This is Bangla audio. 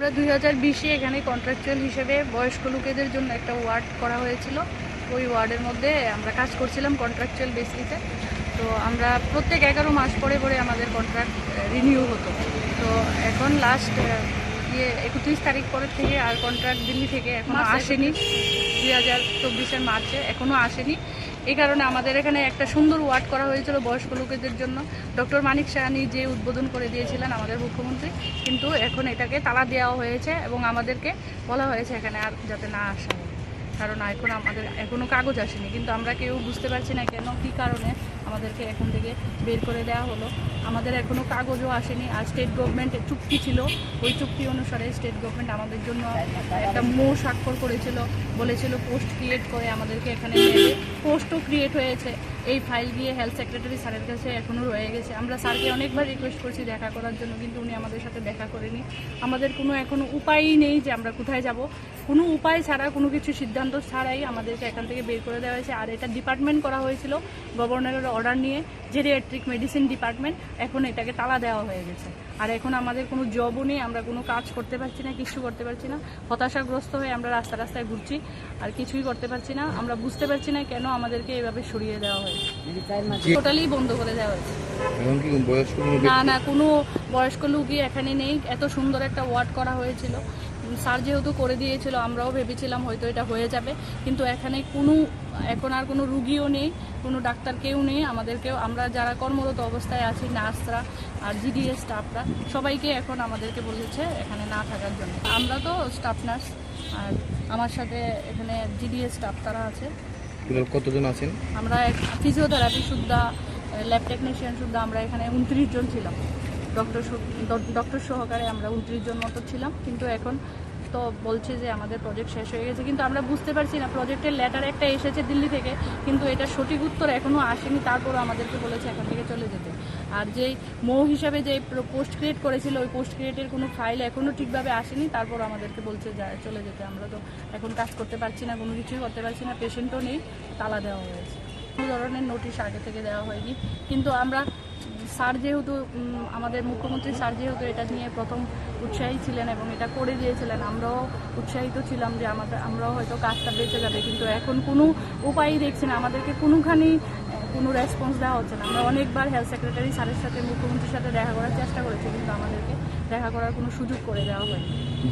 আমরা দুই হাজার বিশে এখানে কন্ট্রাকচুয়াল হিসেবে বয়স্ক লোকেদের জন্য একটা ওয়ার্ড করা হয়েছিল। ওই ওয়ার্ডের মধ্যে আমরা কাজ করছিলাম কন্ট্রাকচুয়াল বেসিসে তো আমরা প্রত্যেক এগারো মাস পরে পরে আমাদের কন্ট্রাক্ট রিনিউ হতো। তো এখন লাস্ট ইয়ে একত্রিশ তারিখ পরের থেকে আর কন্ট্রাক্ট দিল্লি থেকে এখনও আসেনি। দুই হাজার চব্বিশের মার্চে এখনও আসেনি। এই কারণে আমাদের এখানে একটা সুন্দর ওয়ার্ড করা হয়েছিল বয়স্ক লোকেদের জন্য। ডক্টর মানিক সাহানি যে উদ্বোধন করে দিয়েছিলেন আমাদের মুখ্যমন্ত্রী, কিন্তু এখন এটাকে তালা দেওয়া হয়েছে এবং আমাদেরকে বলা হয়েছে এখানে আর যাতে না আসা হয় কারণ এখন আমাদের এখনও কাগজ আসেনি। কিন্তু আমরা কেউ বুঝতে পারছি না কেন, কী কারণে আমাদেরকে এখন থেকে বের করে দেওয়া হলো। আমাদের এখনও কাগজও আসেনি, আর স্টেট গভর্নমেন্টের চুক্তি ছিল। ওই চুক্তি অনুসারে স্টেট গভর্নমেন্ট আমাদের জন্য একটা মো স্বাক্ষর করেছিল। বলেছিল পোস্ট ক্রিয়েট করে আমাদেরকে এখানে পোস্টও ক্রিয়েট হয়েছে। এই ফাইল গিয়ে হেলথ সেক্রেটারি স্যারের কাছে এখনও রয়ে গেছে। আমরা স্যারকে অনেকবার রিকোয়েস্ট করছি দেখা করার জন্য, কিন্তু উনি আমাদের সাথে দেখা করেনি। আমাদের কোনো এখনও উপায়ই নেই যে আমরা কোথায় যাব। কোনো উপায় ছাড়া, কোনো কিছু সিদ্ধান্ত ছাড়াই আমাদেরকে এখান থেকে বের করে দেওয়া হয়েছে। আর এটা ডিপার্টমেন্ট করা হয়েছিল গভর্নরের অর্ডার নিয়ে জেরিয়াট্রিক মেডিসিন ডিপার্টমেন্ট এখন এটাকে তালা দেওয়া হয়ে গেছে। আর এখন আমাদের কোনো জবও নেই আমরা কোনো কাজ করতে পারছি না কিছু করতে পারছি না। হতাশাগ্রস্ত হয়ে আমরা রাস্তা রাস্তায় ঘুরছি আর কিছুই করতে পারছি না। আমরা বুঝতে পারছি না কেন আমাদেরকে এভাবে সরিয়ে দেওয়া হয়েছে। টোটালি বন্ধ করে দেওয়া হয়েছে। না না কোনো বয়স্ক লোকই এখানে নেই। এত সুন্দর একটা ওয়ার্ড করা হয়েছিল। স্যার যেহেতু করে দিয়েছিল আমরাও ভেবেছিলাম হয়তো এটা হয়ে যাবে। কিন্তু এখানে কোনো এখন আর কোনো রুগীও নেই কোনো ডাক্তার কেউ নেই। আমাদেরকেও আমরা যারা কর্মরত অবস্থায় আছি নার্সরা আর জিডিএস স্টাফরা সবাইকে এখন আমাদেরকে বলেছে এখানে না থাকার জন্য। আমরা তো স্টাফ নার্স আর আমার সাথে এখানে জিডিএস স্টাফ তারা আছে। কতজন আছেন? আমরা ফিজিওথেরাপি সুদ্ধা ল্যাব টেকনিশিয়ান সুদ্ধা আমরা এখানে উনত্রিশ জন ছিলাম। ডক্টর ডক্টর সহকারে আমরা উনত্রিশ জন মতো ছিলাম। কিন্তু এখন তো বলছে যে আমাদের প্রজেক্ট শেষ হয়ে গেছে। কিন্তু আমরা বুঝতে পারছি না প্রজেক্টের লেটার একটা এসেছে দিল্লি থেকে, কিন্তু এটা সঠিক উত্তর এখনও আসেনি, তারপরও আমাদেরকে বলেছে এখান থেকে চলে যেতে। আর যেই মো হিসাবে যে পোস্ট ক্রিয়েট করেছিল, ওই পোস্ট ক্রিয়েটের কোনো ফাইল এখনও ঠিকভাবে আসেনি তারপর আমাদেরকে বলছে যা, চলে যেতে। আমরা তো এখন কাজ করতে পারছি না, কোনো কিছুই করতে পারছি না পেশেন্টও নেই, তালা দেওয়া হয়েছে। কোনো ধরনের নোটিশ আগে থেকে দেওয়া হয়নি। কিন্তু আমরা স্যার যেহেতু আমাদের মুখ্যমন্ত্রী স্যার যেহেতু এটা নিয়ে প্রথম উৎসাহী ছিলেন এবং এটা করে দিয়েছিলেন, আমরাও উৎসাহিত ছিলাম যে আমাদের, আমরাও হয়তো কাজটা বেঁচে যাবে, কিন্তু এখন কোনো উপায়ই দেখছি না। আমাদেরকে কোনোখানি কোনো রেসপন্স দেওয়া হচ্ছে না। আমরা অনেকবার হেলথ সেক্রেটারি স্যারের সাথে, মুখ্যমন্ত্রীর সাথে দেখা করার চেষ্টা করেছি, কিন্তু আমাদেরকে দেখা করার কোনো সুযোগ করে দেওয়া হয়নি।